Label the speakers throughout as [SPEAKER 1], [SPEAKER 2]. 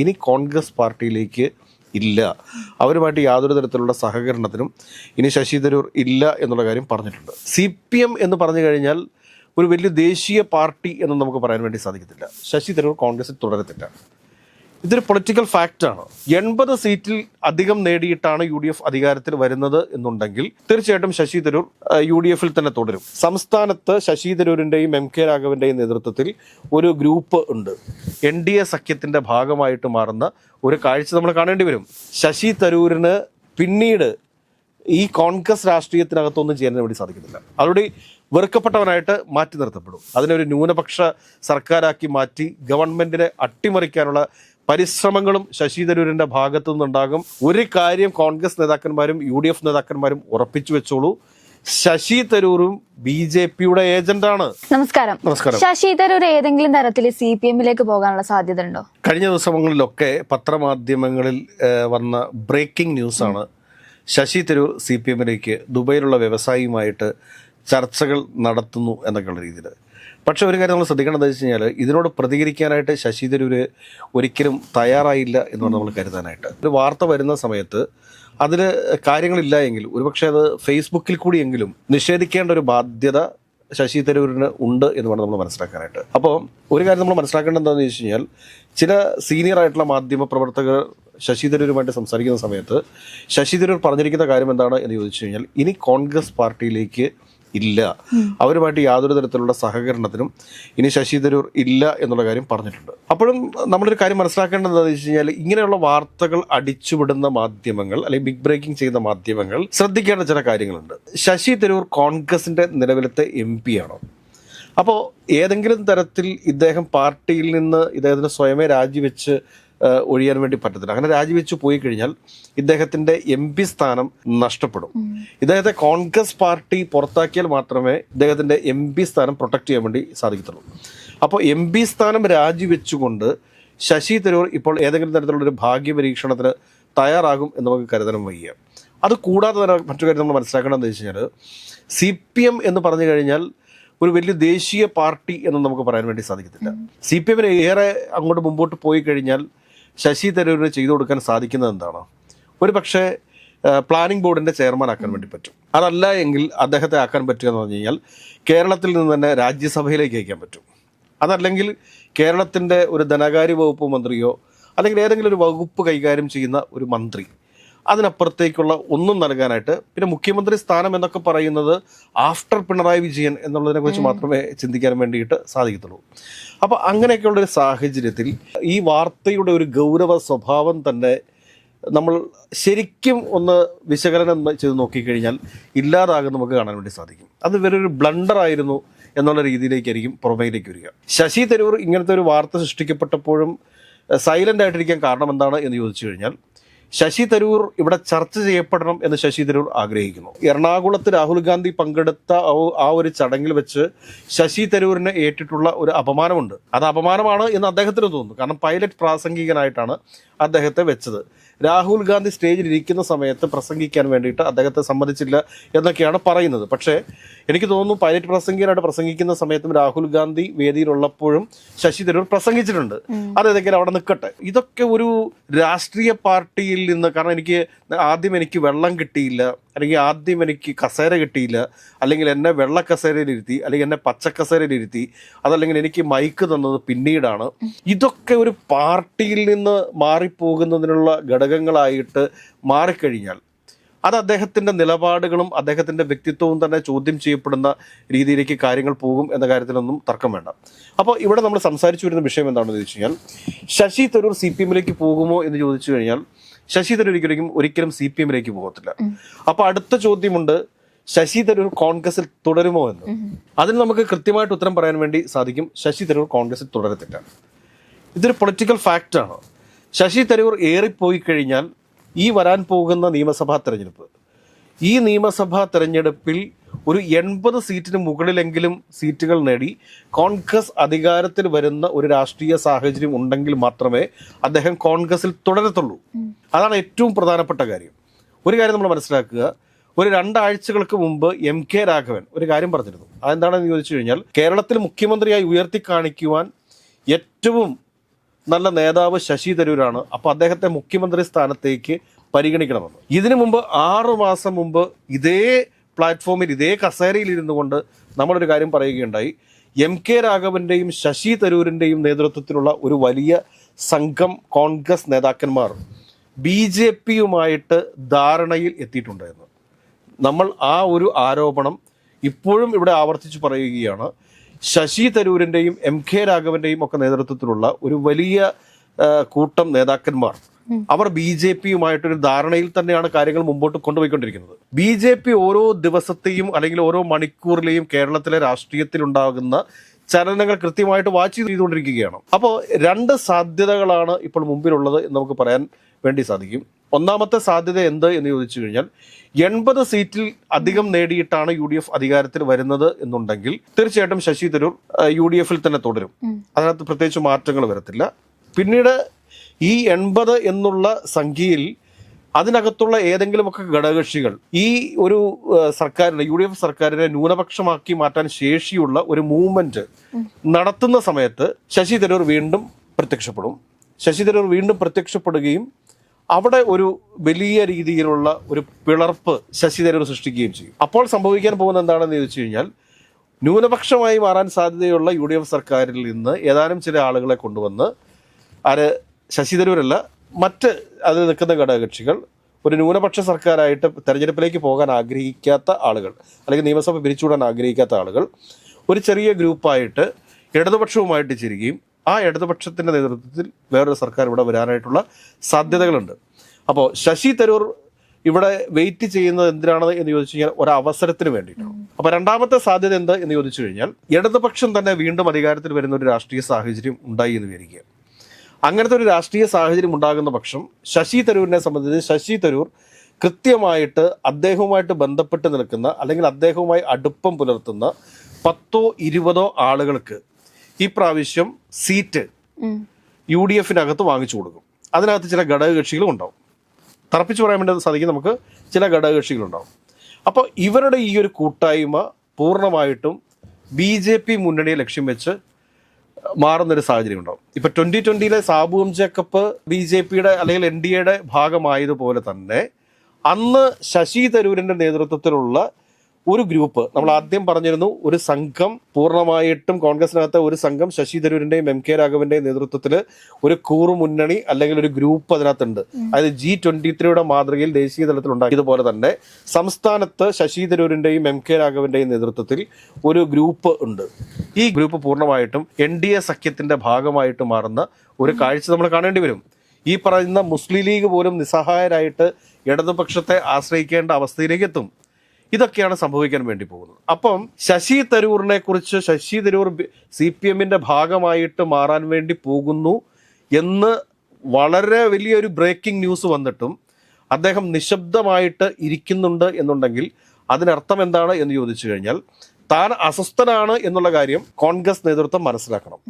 [SPEAKER 1] ഇനി കോൺഗ്രസ് പാർട്ടിയിലേക്ക് ഇല്ല. അവരുമായിട്ട് യാതൊരു തരത്തിലുള്ള സഹകരണത്തിനും ഇനി ശശി തരൂർ ഇല്ല എന്നുള്ള കാര്യം പറഞ്ഞിട്ടുണ്ട്. സി പി എം എന്ന് പറഞ്ഞു കഴിഞ്ഞാൽ ഒരു വലിയ ദേശീയ പാർട്ടി എന്ന് നമുക്ക് പറയാൻ വേണ്ടി സാധിക്കത്തില്ല. ശശി തരൂർ കോൺഗ്രസിൽ തുടരത്തില്ല. ഇതൊരു പൊളിറ്റിക്കൽ ഫാക്റ്റാണ് എൺപത് സീറ്റിൽ അധികം നേടിയിട്ടാണ് യു ഡി എഫ് അധികാരത്തിൽ വരുന്നത് എന്നുണ്ടെങ്കിൽ തീർച്ചയായിട്ടും ശശി തരൂർ യു ഡി എഫിൽ തന്നെ തുടരും. സംസ്ഥാനത്ത് ശശി തരൂരിന്റെയും എം കെ രാഘവന്റെയും നേതൃത്വത്തിൽ ഒരു ഗ്രൂപ്പ് ഉണ്ട്. എൻ ഡി എ സഖ്യത്തിന്റെ ഭാഗമായിട്ട് മാറുന്ന ഒരു കാഴ്ച നമ്മൾ കാണേണ്ടി വരും. ശശി തരൂരിന് പിന്നീട് ഈ കോൺഗ്രസ് രാഷ്ട്രീയത്തിനകത്തൊന്നും ചെയ്യാൻ വേണ്ടി സാധിക്കുന്നില്ല. അതോടെ വെറുക്കപ്പെട്ടവനായിട്ട് മാറ്റി നിർത്തപ്പെടും. അതിനെ ഒരു ന്യൂനപക്ഷ സർക്കാരാക്കി മാറ്റി ഗവൺമെന്റിനെ അട്ടിമറിക്കാനുള്ള പരിശ്രമങ്ങളും ശശി തരൂരിന്റെ ഭാഗത്തു നിന്നുണ്ടാകും. ഒരു കാര്യം കോൺഗ്രസ് നേതാക്കന്മാരും യു ഡി എഫ് നേതാക്കന്മാരും ഉറപ്പിച്ചു വെച്ചോളൂ. ശശി തരൂരും ബി ജെ പിയുടെ ഏജന്റാണ്
[SPEAKER 2] നമസ്കാരം.
[SPEAKER 1] നമസ്കാരം.
[SPEAKER 2] ശശി തരൂർ ഏതെങ്കിലും തരത്തിൽ സി പി എമ്മിലേക്ക് പോകാനുള്ള സാധ്യത ഉണ്ടോ
[SPEAKER 1] കഴിഞ്ഞ ദിവസങ്ങളിലൊക്കെ പത്രമാധ്യമങ്ങളിൽ വന്ന ബ്രേക്കിംഗ് ന്യൂസ് ആണ്. ശശി തരൂർ സി പി എമ്മിലേക്ക് ദുബൈയിലുള്ള വ്യവസായിയുമായിട്ട് ചർച്ചകൾ നടത്തുന്നു എന്നൊക്കെയുള്ള രീതിയിൽ. പക്ഷെ ഒരു കാര്യം നമ്മൾ ശ്രദ്ധിക്കേണ്ടത് വെച്ച് കഴിഞ്ഞാൽ ഇതിനോട് പ്രതികരിക്കാനായിട്ട് ശശി ഒരിക്കലും തയ്യാറായില്ല എന്നാണ് നമ്മൾ കരുതാനായിട്ട്. ഒരു വാർത്ത വരുന്ന സമയത്ത് അതിൽ കാര്യങ്ങളില്ല എങ്കിൽ ഒരുപക്ഷെ അത് ഫേസ്ബുക്കിൽ കൂടിയെങ്കിലും നിഷേധിക്കേണ്ട ഒരു ബാധ്യത ശശി തരൂരിന് ഉണ്ട് എന്ന് വേണം നമ്മൾ മനസ്സിലാക്കാനായിട്ട്. അപ്പോൾ ഒരു കാര്യം നമ്മൾ മനസ്സിലാക്കേണ്ടത് എന്താണെന്ന് വെച്ച് കഴിഞ്ഞാൽ ചില സീനിയർ ആയിട്ടുള്ള മാധ്യമ പ്രവർത്തകർ ശശി തരൂരുമായിട്ട് സംസാരിക്കുന്ന സമയത്ത് ശശി തരൂർ പറഞ്ഞിരിക്കുന്ന കാര്യം എന്താണ് എന്ന് ചോദിച്ചു കഴിഞ്ഞാൽ ഇനി കോൺഗ്രസ് പാർട്ടിയിലേക്ക് ഇല്ല. അവരുമായിട്ട് യാതൊരു തരത്തിലുള്ള സഹകരണത്തിനും ഇനി ശശി തരൂർ ഇല്ല എന്നുള്ള കാര്യം പറഞ്ഞിട്ടുണ്ട്. അപ്പോഴും നമ്മളൊരു കാര്യം മനസ്സിലാക്കേണ്ടത് എന്താണെന്ന് വെച്ച് കഴിഞ്ഞാൽ ഇങ്ങനെയുള്ള വാർത്തകൾ അടിച്ചുവിടുന്ന മാധ്യമങ്ങൾ അല്ലെങ്കിൽ ബിഗ് ബ്രേക്കിംഗ് ചെയ്യുന്ന മാധ്യമങ്ങൾ ശ്രദ്ധിക്കേണ്ട ചില കാര്യങ്ങളുണ്ട്. ശശി തരൂർ കോൺഗ്രസിന്റെ നിലവിലത്തെ എം പി ആണോ അപ്പോൾ ഏതെങ്കിലും തരത്തിൽ ഇദ്ദേഹം പാർട്ടിയിൽ നിന്ന് ഇദ്ദേഹത്തിന് സ്വയമേ രാജിവെച്ച് ഒഴിയാൻ വേണ്ടി പറ്റത്തില്ല. അങ്ങനെ രാജിവെച്ച് പോയി കഴിഞ്ഞാൽ ഇദ്ദേഹത്തിന്റെ എം പി സ്ഥാനം നഷ്ടപ്പെടും. ഇദ്ദേഹത്തെ കോൺഗ്രസ് പാർട്ടി പുറത്താക്കിയാൽ മാത്രമേ ഇദ്ദേഹത്തിന്റെ എം പി സ്ഥാനം പ്രൊട്ടക്ട് ചെയ്യാൻ വേണ്ടി സാധിക്കത്തുള്ളൂ. അപ്പോൾ എം പി സ്ഥാനം രാജിവെച്ചുകൊണ്ട് ശശി തരൂർ ഇപ്പോൾ ഏതെങ്കിലും തരത്തിലുള്ള ഒരു ഭാഗ്യ പരീക്ഷണത്തിന് തയ്യാറാകും എന്ന് നമുക്ക് കരുതണം വയ്യ. അത് കൂടാതെ തന്നെ മറ്റു കാര്യം നമ്മൾ മനസ്സിലാക്കേണ്ടതെന്ന് വെച്ച് കഴിഞ്ഞാൽ സി പി എം എന്ന് പറഞ്ഞു കഴിഞ്ഞാൽ ഒരു വലിയ ദേശീയ പാർട്ടി എന്ന് നമുക്ക് പറയാൻ വേണ്ടി സാധിക്കത്തില്ല. സി പി എമ്മിന് ഏറെ അങ്ങോട്ട് മുമ്പോട്ട് പോയി കഴിഞ്ഞാൽ ശശി തരൂരിന് ചെയ്തു കൊടുക്കാൻ സാധിക്കുന്നത് എന്താണ്? ഒരു പക്ഷേ പ്ലാനിംഗ് ബോർഡിന്റെ ചെയർമാൻ ആക്കാൻ വേണ്ടി പറ്റും. അതല്ല എങ്കിൽ അദ്ദേഹത്തെ ആക്കാൻ പറ്റുക എന്ന് പറഞ്ഞു കഴിഞ്ഞാൽ കേരളത്തിൽ നിന്ന് തന്നെ രാജ്യസഭയിലേക്ക് അയക്കാൻ പറ്റും. അതല്ലെങ്കിൽ കേരളത്തിന്റെ ഒരു ധനകാര്യ വകുപ്പ് മന്ത്രിയോ അല്ലെങ്കിൽ ഏതെങ്കിലും ഒരു വകുപ്പ് കൈകാര്യം ചെയ്യുന്ന ഒരു മന്ത്രി അതിനപ്പുറത്തേക്കുള്ള ഒന്നും നൽകാനായിട്ട്. പിന്നെ മുഖ്യമന്ത്രി സ്ഥാനം എന്നൊക്കെ പറയുന്നത് ആഫ്റ്റർ പിണറായി വിജയൻ എന്നുള്ളതിനെ കുറിച്ച് മാത്രമേ ചിന്തിക്കാൻ വേണ്ടിയിട്ട് സാധിക്കത്തുള്ളൂ. അപ്പോൾ അങ്ങനെയൊക്കെയുള്ള ഒരു സാഹചര്യത്തിൽ ഈ വാർത്തയുടെ ഒരു ഗൗരവ സ്വഭാവം തന്നെ നമ്മൾ ശരിക്കും ഒന്ന് വിശകലനം ചെയ്ത് നോക്കിക്കഴിഞ്ഞാൽ ഇല്ലാതാകും നമുക്ക് കാണാൻ വേണ്ടി സാധിക്കും. അത് വേറൊരു ബ്ലണ്ടർ ആയിരുന്നു എന്നുള്ള രീതിയിലേക്കായിരിക്കും പുറമേലേക്ക് വരിക. ശശി തരൂർ ഇങ്ങനത്തെ ഒരു വാർത്ത സൃഷ്ടിക്കപ്പെട്ടപ്പോഴും സൈലന്റ് ആയിട്ടിരിക്കാൻ കാരണം എന്താണ് എന്ന് ചോദിച്ചു കഴിഞ്ഞാൽ ശശി തരൂർ ഇവിടെ ചർച്ച ചെയ്യപ്പെടണം എന്ന് ശശി തരൂർ ആഗ്രഹിക്കുന്നു. എറണാകുളത്ത് രാഹുൽ ഗാന്ധി പങ്കെടുത്ത ആ- ഒരു ചടങ്ങിൽ വെച്ച് ശശി തരൂരിന് ഏറ്റിട്ടുള്ള ഒരു അപമാനമുണ്ട്. അത് അപമാനമാണ് എന്ന് അദ്ദേഹത്തിന് തോന്നുന്നു. കാരണം പൈലറ്റ് പ്രാസംഗികനായിട്ടാണ് അദ്ദേഹത്തെ വെച്ചത്. രാഹുൽ ഗാന്ധി സ്റ്റേജിൽ ഇരിക്കുന്ന സമയത്ത് പ്രസംഗിക്കാൻ വേണ്ടിയിട്ട് അദ്ദേഹത്തെ സമ്മതിച്ചില്ല എന്നൊക്കെയാണ് പറയുന്നത്. പക്ഷേ എനിക്ക് തോന്നുന്നു പൈലറ്റ് പ്രസംഗികനായിട്ട് പ്രസംഗിക്കുന്ന സമയത്തും രാഹുൽ ഗാന്ധി വേദിയിലുള്ളപ്പോഴും ശശി തരൂർ പ്രസംഗിച്ചിട്ടുണ്ട്. അതേതെങ്കിലും അവിടെ നിൽക്കട്ടെ ഇതൊക്കെ ഒരു രാഷ്ട്രീയ പാർട്ടിയിൽ നിന്ന് കാരണം എനിക്ക് ആദ്യം എനിക്ക് വെള്ളം കിട്ടിയില്ല അല്ലെങ്കിൽ ആദ്യം എനിക്ക് കസേര കിട്ടിയില്ല അല്ലെങ്കിൽ എന്നെ വെള്ള കസേരയിലിരുത്തി അല്ലെങ്കിൽ എന്നെ പച്ച കസേരയിലിരുത്തി അതല്ലെങ്കിൽ എനിക്ക് മൈക്ക് തന്നത് പിന്നീടാണ്. ഇതൊക്കെ ഒരു പാർട്ടിയിൽ നിന്ന് മാറിപ്പോകുന്നതിനുള്ള ഘടകങ്ങളായിട്ട് മാറിക്കഴിഞ്ഞാൽ അത് അദ്ദേഹത്തിന്റെ നിലപാടുകളും അദ്ദേഹത്തിന്റെ വ്യക്തിത്വവും തന്നെ ചോദ്യം ചെയ്യപ്പെടുന്ന രീതിയിലേക്ക് കാര്യങ്ങൾ പോകും എന്ന കാര്യത്തിലൊന്നും തർക്കം വേണ്ട. അപ്പോൾ ഇവിടെ നമ്മൾ സംസാരിച്ചു വരുന്ന വിഷയം എന്താണെന്ന് ചോദിച്ചു കഴിഞ്ഞാൽ ശശി തരൂർ സി പി എമ്മിലേക്ക് പോകുമോ എന്ന് ചോദിച്ചു കഴിഞ്ഞാൽ ശശി തരൂർ ഒരിക്കലും ഒരിക്കലും സി പി എമ്മിലേക്ക് പോകത്തില്ല. അപ്പോൾ അടുത്ത ചോദ്യമുണ്ട് ശശി തരൂർ കോൺഗ്രസിൽ തുടരുമോ എന്ന്? അതിന് നമുക്ക് കൃത്യമായിട്ട് ഉത്തരം പറയാൻ വേണ്ടി സാധിക്കും ശശി തരൂർ കോൺഗ്രസിൽ തുടരത്തില്ല. ഇതൊരു പൊളിറ്റിക്കൽ ഫാക്റ്റാണ്. ശശി തരൂർ ഏറിപ്പോയി കഴിഞ്ഞാൽ ഈ വരാൻ പോകുന്ന നിയമസഭാ തെരഞ്ഞെടുപ്പ്. ഈ നിയമസഭാ തെരഞ്ഞെടുപ്പിൽ ഒരു എൺപത് സീറ്റിന് മുകളിലെങ്കിലും സീറ്റുകൾ നേടി കോൺഗ്രസ് അധികാരത്തിൽ വരുന്ന ഒരു രാഷ്ട്രീയ സാഹചര്യം ഉണ്ടെങ്കിൽ മാത്രമേ അദ്ദേഹം കോൺഗ്രസിൽ തുടരത്തുള്ളൂ. അതാണ് ഏറ്റവും പ്രധാനപ്പെട്ട കാര്യം. ഒരു കാര്യം നമ്മൾ മനസ്സിലാക്കുക. ഒരു രണ്ടാഴ്ചകൾക്ക് മുമ്പ് എം കെ രാഘവൻ ഒരു കാര്യം പറഞ്ഞിരുന്നു. അതെന്താണെന്ന് ചോദിച്ചു കഴിഞ്ഞാൽ കേരളത്തിൽ മുഖ്യമന്ത്രിയായി ഉയർത്തി കാണിക്കുവാൻ ഏറ്റവും നല്ല നേതാവ് ശശി തരൂരാണ്. അപ്പൊ അദ്ദേഹത്തെ മുഖ്യമന്ത്രി സ്ഥാനത്തേക്ക് പരിഗണിക്കണമെന്ന്. ഇതിനു മുമ്പ് ആറു മാസം മുമ്പ് ഇതേ പ്ലാറ്റ്ഫോമിൽ ഇതേ കസേരയിൽ ഇരുന്നു കൊണ്ട് നമ്മളൊരു കാര്യം പറയുകയുണ്ടായി. എം കെ രാഘവന്റെയും ശശി തരൂരിന്റെയും നേതൃത്വത്തിലുള്ള ഒരു വലിയ സംഘം കോൺഗ്രസ് നേതാക്കന്മാർ ബി ജെ പിയുമായിട്ട് ധാരണയിൽ എത്തിയിട്ടുണ്ടായിരുന്നു. നമ്മൾ ആ ഒരു ആരോപണം ഇപ്പോഴും ഇവിടെ ആവർത്തിച്ച് പറയുകയാണ്. ശശി തരൂരിന്റെയും എം കെ രാഘവന്റെയും ഒക്കെ നേതൃത്വത്തിലുള്ള ഒരു വലിയ കൂട്ടം നേതാക്കന്മാർ. അവർ ബി ജെ പിയുമായിട്ടൊരു ധാരണയിൽ തന്നെയാണ് കാര്യങ്ങൾ മുമ്പോട്ട് കൊണ്ടുപോയിക്കൊണ്ടിരിക്കുന്നത്. ബി ജെ പി ഓരോ ദിവസത്തെയും അല്ലെങ്കിൽ ഓരോ മണിക്കൂറിലെയും കേരളത്തിലെ രാഷ്ട്രീയത്തിൽ ഉണ്ടാകുന്ന ചലനങ്ങൾ കൃത്യമായിട്ട് വാച്ച് ചെയ്തുകൊണ്ടിരിക്കുകയാണ്. അപ്പോൾ രണ്ട് സാധ്യതകളാണ് ഇപ്പോൾ മുമ്പിലുള്ളത് എന്ന് നമുക്ക് പറയാൻ വേണ്ടി സാധിക്കും. ഒന്നാമത്തെ സാധ്യത എന്ത് എന്ന് ചോദിച്ചു കഴിഞ്ഞാൽ എൺപത് സീറ്റിൽ അധികം നേടിയിട്ടാണ് യു ഡി എഫ് അധികാരത്തിൽ വരുന്നത് എന്നുണ്ടെങ്കിൽ തീർച്ചയായിട്ടും ശശി തരൂർ യു ഡി എഫിൽ തന്നെ തുടരും. അതിനകത്ത് പ്രത്യേകിച്ച് മാറ്റങ്ങൾ വരത്തില്ല. പിന്നീട് ഈ എൺപത് എന്നുള്ള സംഖ്യയിൽ അതിനകത്തുള്ള ഏതെങ്കിലുമൊക്കെ ഘടകകക്ഷികൾ ഈ ഒരു സർക്കാരിനെ യു ഡി എഫ് സർക്കാരിനെ ന്യൂനപക്ഷമാക്കി മാറ്റാൻ ശേഷിയുള്ള ഒരു മൂവ്മെന്റ് നടത്തുന്ന സമയത്ത് ശശി തരൂർ വീണ്ടും പ്രത്യക്ഷപ്പെടും. ശശി തരൂർ വീണ്ടും പ്രത്യക്ഷപ്പെടുകയും അവിടെ ഒരു വലിയ രീതിയിലുള്ള ഒരു പിളർപ്പ് ശശി തരൂർ സൃഷ്ടിക്കുകയും ചെയ്യും. അപ്പോൾ സംഭവിക്കാൻ പോകുന്ന എന്താണെന്ന് ചോദിച്ചു കഴിഞ്ഞാൽ ന്യൂനപക്ഷമായി മാറാൻ സാധ്യതയുള്ള യു ഡി എഫ് സർക്കാരിൽ നിന്ന് ഏതാനും ചില ആളുകളെ കൊണ്ടുവന്ന് ആര് ശശി തരൂരല്ല മറ്റ് അത് നിൽക്കുന്ന ഘടകകക്ഷികൾ ഒരു ന്യൂനപക്ഷ സർക്കാരായിട്ട് തെരഞ്ഞെടുപ്പിലേക്ക് പോകാൻ ആഗ്രഹിക്കാത്ത ആളുകൾ അല്ലെങ്കിൽ നിയമസഭ പിരിച്ചുവിടാൻ ആഗ്രഹിക്കാത്ത ആളുകൾ ഒരു ചെറിയ ഗ്രൂപ്പായിട്ട് ഇടതുപക്ഷവുമായിട്ട് ചേരുകയും ആ ഇടതുപക്ഷത്തിന്റെ നേതൃത്വത്തിൽ വേറൊരു സർക്കാർ ഇവിടെ വരാനായിട്ടുള്ള സാധ്യതകളുണ്ട്. അപ്പോൾ ശശി തരൂർ ഇവിടെ വെയിറ്റ് ചെയ്യുന്നത് എന്തിനാണ് എന്ന് ചോദിച്ചു കഴിഞ്ഞാൽ ഒരു അവസരത്തിന് വേണ്ടിയിട്ടാണ്. അപ്പോൾ രണ്ടാമത്തെ സാധ്യത എന്ത് എന്ന് ചോദിച്ചു കഴിഞ്ഞാൽ ഇടതുപക്ഷം തന്നെ വീണ്ടും അധികാരത്തിൽ വരുന്ന ഒരു രാഷ്ട്രീയ സാഹചര്യം ഉണ്ടായി എന്ന് വിചാരിക്കുക. അങ്ങനത്തെ ഒരു രാഷ്ട്രീയ സാഹചര്യം ഉണ്ടാകുന്ന പക്ഷം ശശി തരൂരിനെ സംബന്ധിച്ച് ശശി തരൂർ കൃത്യമായിട്ട് അദ്ദേഹവുമായിട്ട് ബന്ധപ്പെട്ട് നിൽക്കുന്ന അല്ലെങ്കിൽ അദ്ദേഹവുമായി അടുപ്പം പുലർത്തുന്ന പത്തോ ഇരുപതോ ആളുകൾക്ക് ഈ പ്രാവശ്യം സീറ്റ്. യു ഡി എഫിനകത്ത് വാങ്ങിച്ചു കൊടുക്കും. അതിനകത്ത് ചില ഘടകകക്ഷികളും ഉണ്ടാവും. തറപ്പിച്ച് പറയാൻ വേണ്ടി സാധിക്കും നമുക്ക് ചില ഘടകകക്ഷികളുണ്ടാവും. അപ്പോൾ ഇവരുടെ ഈ ഒരു കൂട്ടായ്മ പൂർണമായിട്ടും ബി ജെ പി മുന്നണിയെ ലക്ഷ്യം വെച്ച് മാറുന്നൊരു സാഹചര്യം ഉണ്ടാവും ഇപ്പൊ ട്വന്റി ട്വന്റിയിലെ Sabu M Jacob B J പിയുടെ അല്ലെങ്കിൽ എൻ ഡി എയുടെ ഭാഗമായതുപോലെ തന്നെ അന്ന് ശശി തരൂരിന്റെ നേതൃത്വത്തിലുള്ള ഒരു ഗ്രൂപ്പ് നമ്മൾ ആദ്യം പറഞ്ഞിരുന്നു ഒരു സംഘം പൂർണമായിട്ടും കോൺഗ്രസിനകത്ത് ഒരു സംഘം ശശി തരൂരിന്റെയും എം കെ രാഘവന്റെയും നേതൃത്വത്തിൽ ഒരു കൂറു മുന്നണി അല്ലെങ്കിൽ ഒരു ഗ്രൂപ്പ് അതിനകത്തുണ്ട്. അതായത് ജി ട്വന്റി ത്രീയുടെ മാതൃകയിൽ ദേശീയ തലത്തിൽ ഉണ്ടാക്കിയതുപോലെ തന്നെ സംസ്ഥാനത്ത് ശശി തരൂരിന്റെയും എം കെ രാഘവന്റെയും നേതൃത്വത്തിൽ ഒരു ഗ്രൂപ്പ് ഉണ്ട്. ഈ ഗ്രൂപ്പ് പൂർണമായിട്ടും എൻ ഡി എ സഖ്യത്തിന്റെ ഭാഗമായിട്ട് മാറുന്ന ഒരു കാഴ്ച നമ്മൾ കാണേണ്ടി വരും. ഈ പറയുന്ന മുസ്ലിം ലീഗ് പോലും നിസ്സഹായരായിട്ട് ഇടതുപക്ഷത്തെ ആശ്രയിക്കേണ്ട അവസ്ഥയിലേക്ക് എത്തും. ഇതൊക്കെയാണ് സംഭവിക്കാൻ വേണ്ടി പോകുന്നത്. അപ്പം ശശി തരൂറിനെ കുറിച്ച് ശശി തരൂർ സി പി എമ്മിന്റെ ഭാഗമായിട്ട് മാറാൻ വേണ്ടി പോകുന്നു എന്ന് വളരെ വലിയൊരു ബ്രേക്കിംഗ് ന്യൂസ് വന്നിട്ടും അദ്ദേഹം നിശബ്ദമായിട്ട് ഇരിക്കുന്നുണ്ട് എന്നുണ്ടെങ്കിൽ അതിനർത്ഥം എന്താണ് എന്ന് ചോദിച്ചു കഴിഞ്ഞാൽ താൻ അസ്വസ്ഥനാണ് എന്നുള്ള കാര്യം കോൺഗ്രസ് നേതൃത്വം മനസ്സിലാക്കണം.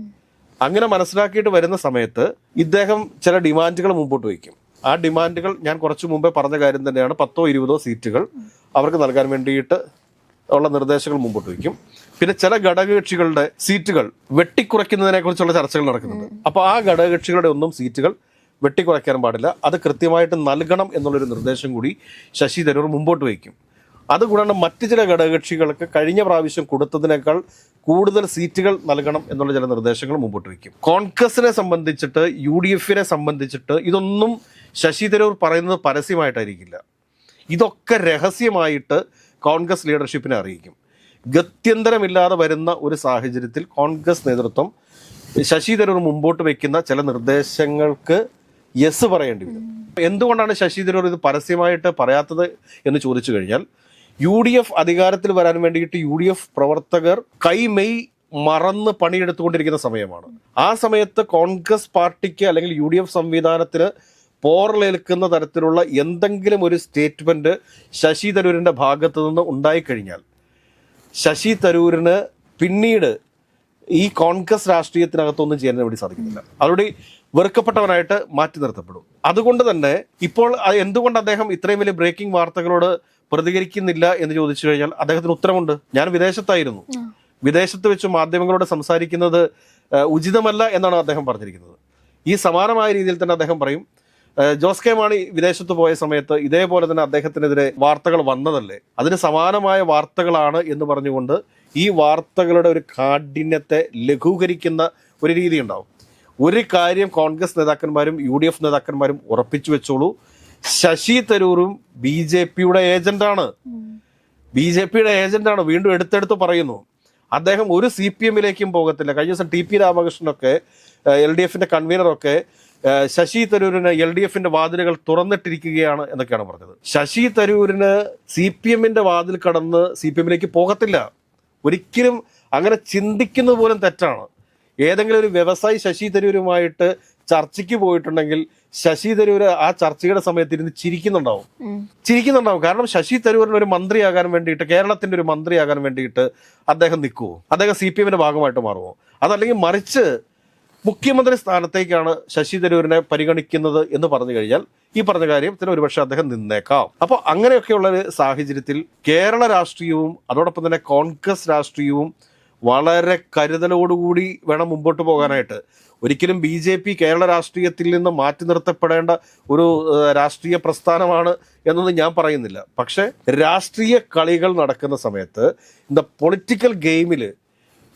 [SPEAKER 1] അങ്ങനെ മനസ്സിലാക്കിയിട്ട് വരുന്ന സമയത്ത് ഇദ്ദേഹം ചില ഡിമാൻഡുകൾ മുമ്പോട്ട് വയ്ക്കും. ആ ഡിമാൻഡുകൾ ഞാൻ കുറച്ചു മുമ്പേ പറഞ്ഞ കാര്യം തന്നെയാണ്. പത്തോ ഇരുപതോ സീറ്റുകൾ അവർക്ക് നൽകാൻ വേണ്ടിയിട്ട് ഉള്ള നിർദ്ദേശങ്ങൾ മുമ്പോട്ട് വയ്ക്കും. പിന്നെ ചില ഘടകകക്ഷികളുടെ സീറ്റുകൾ വെട്ടിക്കുറയ്ക്കുന്നതിനെ കുറിച്ചുള്ള ചർച്ചകൾ നടക്കുന്നുണ്ട്. അപ്പോൾ ആ ഘടകകക്ഷികളുടെ ഒന്നും സീറ്റുകൾ വെട്ടിക്കുറയ്ക്കാൻ പാടില്ല. അത് കൃത്യമായിട്ട് നൽകണം എന്നുള്ളൊരു നിർദ്ദേശം കൂടി ശശി തരൂർ മുമ്പോട്ട് വയ്ക്കും. അതുകൂടാണ്ട് മറ്റ് ചില ഘടകകക്ഷികൾക്ക് കഴിഞ്ഞ പ്രാവശ്യം കൊടുത്തതിനേക്കാൾ കൂടുതൽ സീറ്റുകൾ നൽകണം എന്നുള്ള ചില നിർദ്ദേശങ്ങൾ മുമ്പോട്ട് വയ്ക്കും. കോൺഗ്രസിനെ സംബന്ധിച്ചിട്ട് യു ഡി എഫിനെ സംബന്ധിച്ചിട്ട് ഇതൊന്നും ശശി തരൂർ പറയുന്നത് പരസ്യമായിട്ടായിരിക്കില്ല. ഇതൊക്കെ രഹസ്യമായിട്ട് കോൺഗ്രസ് ലീഡർഷിപ്പിനെ അറിയിക്കും. ഗത്യന്തരമില്ലാതെ വരുന്ന ഒരു സാഹചര്യത്തിൽ കോൺഗ്രസ് നേതൃത്വം ശശി തരൂർ മുമ്പോട്ട് വയ്ക്കുന്ന ചില നിർദ്ദേശങ്ങൾക്ക് യെസ് പറയേണ്ടി വരും. എന്തുകൊണ്ടാണ് ശശി തരൂർ ഇത് പരസ്യമായിട്ട് പറയാത്തത് എന്ന് ചോദിച്ചു കഴിഞ്ഞാൽ യു ഡി എഫ് അധികാരത്തിൽ വരാൻ വേണ്ടിയിട്ട് യു ഡി എഫ് പ്രവർത്തകർ കൈമെയ് മറന്ന് പണിയെടുത്തുകൊണ്ടിരിക്കുന്ന സമയമാണ്. ആ സമയത്ത് കോൺഗ്രസ് പാർട്ടിക്ക് അല്ലെങ്കിൽ യു ഡി എഫ് സംവിധാനത്തിന് പോറലേൽക്കുന്ന തരത്തിലുള്ള എന്തെങ്കിലും ഒരു സ്റ്റേറ്റ്മെന്റ് ശശി തരൂരിന്റെ ഭാഗത്ത് നിന്ന് ഉണ്ടായിക്കഴിഞ്ഞാൽ ശശി തരൂരിന് പിന്നീട് ഈ കോൺഗ്രസ് രാഷ്ട്രീയത്തിനകത്തൊന്നും ചെയ്യാൻ വേണ്ടി സാധിക്കുന്നില്ല. അവരുടെ വെറുക്കപ്പെട്ടവനായിട്ട് മാറ്റി നിർത്തപ്പെടും. അതുകൊണ്ട് തന്നെ ഇപ്പോൾ എന്തുകൊണ്ട് അദ്ദേഹം ഇത്രയും വലിയ ബ്രേക്കിംഗ് വാർത്തകളോട് പ്രതികരിക്കുന്നില്ല എന്ന് ചോദിച്ചു കഴിഞ്ഞാൽ അദ്ദേഹത്തിന് ഉത്തരമുണ്ട്. ഞാൻ വിദേശത്തായിരുന്നു. വിദേശത്ത് വെച്ച് മാധ്യമങ്ങളോട് സംസാരിക്കുന്നത് ഉചിതമല്ല എന്നാണ് അദ്ദേഹം പറഞ്ഞിരിക്കുന്നത്. ഈ സമാനമായ രീതിയിൽ തന്നെ അദ്ദേഹം പറയും ജോസ് കെ മാണി വിദേശത്ത് പോയ സമയത്ത് ഇതേപോലെ തന്നെ അദ്ദേഹത്തിനെതിരെ വാർത്തകൾ വന്നതല്ലേ? അതിന് സമാനമായ വാർത്തകളാണ് എന്ന് പറഞ്ഞുകൊണ്ട് ഈ വാർത്തകളുടെ ഒരു കാഠിന്യത്തെ ലഘൂകരിക്കുന്ന ഒരു രീതി ഉണ്ടാവും. ഒരു കാര്യം കോൺഗ്രസ് നേതാക്കന്മാരും യു ഡി എഫ് നേതാക്കന്മാരും ഉറപ്പിച്ചു വെച്ചോളൂ. ശശി തരൂരും ബി ജെ പിയുടെ ഏജന്റാണ്. ബി ജെ പിയുടെ ഏജന്റാണ്. വീണ്ടും എടുത്തെടുത്ത് പറയുന്നു. അദ്ദേഹം ഒരു സി പി എമ്മിലേക്കും പോകത്തില്ല. കഴിഞ്ഞ ദിവസം ടി പി രാമകൃഷ്ണനൊക്കെ എൽ ഡി എഫിന്റെ കൺവീനറൊക്കെ ശശി തരൂരിന് എൽ ഡി എഫിന്റെ വാതിലുകൾ തുറന്നിട്ടിരിക്കുകയാണ് എന്നൊക്കെയാണ് പറഞ്ഞത്. ശശി തരൂരിന് സി പി എമ്മിന്റെ വാതിൽ കടന്ന് സി പി എമ്മിലേക്ക് പോകത്തില്ല. ഒരിക്കലും അങ്ങനെ ചിന്തിക്കുന്നത് പോലും തെറ്റാണ്. ഏതെങ്കിലും ഒരു വ്യവസായി ശശി തരൂരുമായിട്ട് ചർച്ചയ്ക്ക് പോയിട്ടുണ്ടെങ്കിൽ ശശി തരൂർ ആ ചർച്ചയുടെ സമയത്ത് ഇരുന്ന് ചിരിക്കുന്നുണ്ടാവും. ചിരിക്കുന്നുണ്ടാവും. കാരണം ശശി തരൂരിന് ഒരു മന്ത്രിയാകാൻ വേണ്ടിയിട്ട് കേരളത്തിന്റെ ഒരു മന്ത്രിയാകാൻ വേണ്ടിയിട്ട് അദ്ദേഹം നിൽക്കുമോ അദ്ദേഹം സി പി എമ്മിന്റെ ഭാഗമായിട്ട് മാറുമോ അതല്ലെങ്കിൽ മറിച്ച് മുഖ്യമന്ത്രി സ്ഥാനത്തേക്കാണ് ശശി തരൂരിനെ പരിഗണിക്കുന്നത് എന്ന് പറഞ്ഞു കഴിഞ്ഞാൽ ഈ പറഞ്ഞ കാര്യത്തിന് ഒരുപക്ഷെ അദ്ദേഹം നിന്നേക്കാം. അപ്പോൾ അങ്ങനെയൊക്കെയുള്ള ഒരു സാഹചര്യത്തിൽ കേരള രാഷ്ട്രീയവും അതോടൊപ്പം തന്നെ കോൺഗ്രസ് രാഷ്ട്രീയവും വളരെ കരുതലോടുകൂടി വേണം മുമ്പോട്ട് പോകാനായിട്ട്. ഒരിക്കലും ബി ജെ പി കേരള രാഷ്ട്രീയത്തിൽ നിന്ന് മാറ്റി നിർത്തപ്പെടേണ്ട ഒരു രാഷ്ട്രീയ പ്രസ്ഥാനമാണ് എന്നൊന്നും ഞാൻ പറയുന്നില്ല. പക്ഷേ രാഷ്ട്രീയ കളികൾ നടക്കുന്ന സമയത്ത് ഇന്ന പൊളിറ്റിക്കൽ ഗെയിമിൽ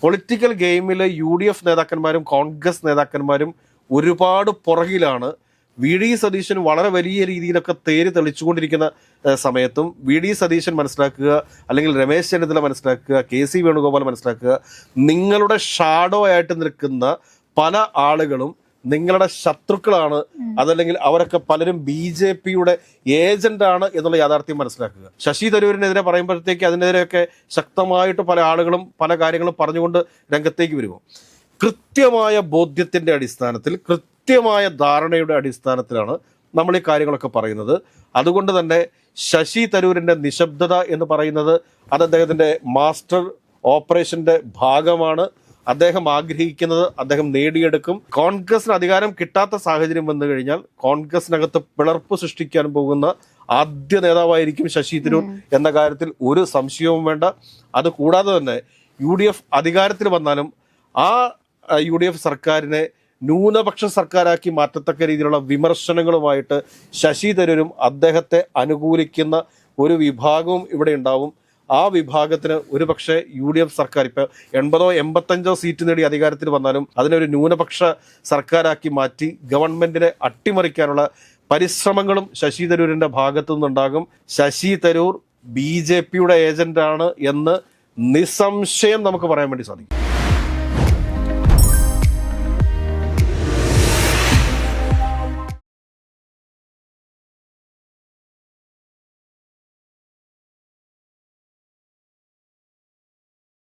[SPEAKER 1] പൊളിറ്റിക്കൽ ഗെയിമിൽ യു ഡി എഫ് നേതാക്കന്മാരും കോൺഗ്രസ് നേതാക്കന്മാരും ഒരുപാട് പുറകിലാണ്. വി ഡി സതീശൻ വളരെ വലിയ രീതിയിലൊക്കെ തേര് തെളിച്ചുകൊണ്ടിരിക്കുന്ന സമയത്തും വി ഡി സതീശൻ മനസ്സിലാക്കുക അല്ലെങ്കിൽ രമേശ് ചെന്നിത്തല മനസ്സിലാക്കുക കെ സി വേണുഗോപാൽ മനസ്സിലാക്കുക നിങ്ങളുടെ ഷാഡോ ആയിട്ട് നിൽക്കുന്ന പല ആളുകളും നിങ്ങളുടെ ശത്രുക്കളാണ്. അതല്ലെങ്കിൽ അവരൊക്കെ പലരും ബി ജെ പിയുടെ ഏജന്റ് ആണ് എന്നുള്ള യാഥാർത്ഥ്യം മനസ്സിലാക്കുക. ശശി തരൂരിനെതിരെ പറയുമ്പോഴത്തേക്ക് അതിനെതിരെയൊക്കെ ശക്തമായിട്ട് പല ആളുകളും പല കാര്യങ്ങളും പറഞ്ഞുകൊണ്ട് രംഗത്തേക്ക് വരുമോ? കൃത്യമായ ബോധ്യത്തിന്റെ അടിസ്ഥാനത്തിൽ കൃത്യമായ ധാരണയുടെ അടിസ്ഥാനത്തിലാണ് നമ്മൾ ഈ കാര്യങ്ങളൊക്കെ പറയുന്നത്. അതുകൊണ്ട് തന്നെ ശശി തരൂരിന്റെ നിശബ്ദത എന്ന് പറയുന്നത് അത് അദ്ദേഹത്തിന്റെ മാസ്റ്റർ ഓപ്പറേഷന്റെ ഭാഗമാണ്. അദ്ദേഹം ആഗ്രഹിക്കുന്നത് അദ്ദേഹം നേടിയെടുക്കും. കോൺഗ്രസിന് അധികാരം കിട്ടാത്ത സാഹചര്യം വന്നു കഴിഞ്ഞാൽ കോൺഗ്രസിനകത്ത് പിളർപ്പ് സൃഷ്ടിക്കാൻ പോകുന്ന ആദ്യ നേതാവായിരിക്കും ശശി തരൂർ എന്ന കാര്യത്തിൽ ഒരു സംശയവും വേണ്ട. അത് കൂടാതെ തന്നെ യു ഡി എഫ് അധികാരത്തിൽ വന്നാലും ആ യു ഡി എഫ് സർക്കാരിനെ ന്യൂനപക്ഷ സർക്കാരാക്കി മാറ്റത്തക്ക രീതിയിലുള്ള വിമർശനങ്ങളുമായിട്ട് ശശി തരൂരും അദ്ദേഹത്തെ അനുകൂലിക്കുന്ന ഒരു വിഭാഗവും ഇവിടെ ഉണ്ടാവും. ആ വിഭാഗത്തിന് ഒരുപക്ഷെ യു ഡി എഫ് സർക്കാർ ഇപ്പൊ എൺപതോ എൺപത്തഞ്ചോ സീറ്റ് നേടി അധികാരത്തിൽ വന്നാലും അതിനൊരു ന്യൂനപക്ഷ സർക്കാരാക്കി മാറ്റി ഗവൺമെന്റിനെ അട്ടിമറിക്കാനുള്ള പരിശ്രമങ്ങളും ശശി തരൂരിന്റെ ഭാഗത്തു നിന്നുണ്ടാകും ശശി തരൂർ ബി ജെ പിയുടെ ഏജന്റാണ് എന്ന് നിസ്സംശയം നമുക്ക് പറയാൻ വേണ്ടി സാധിക്കും.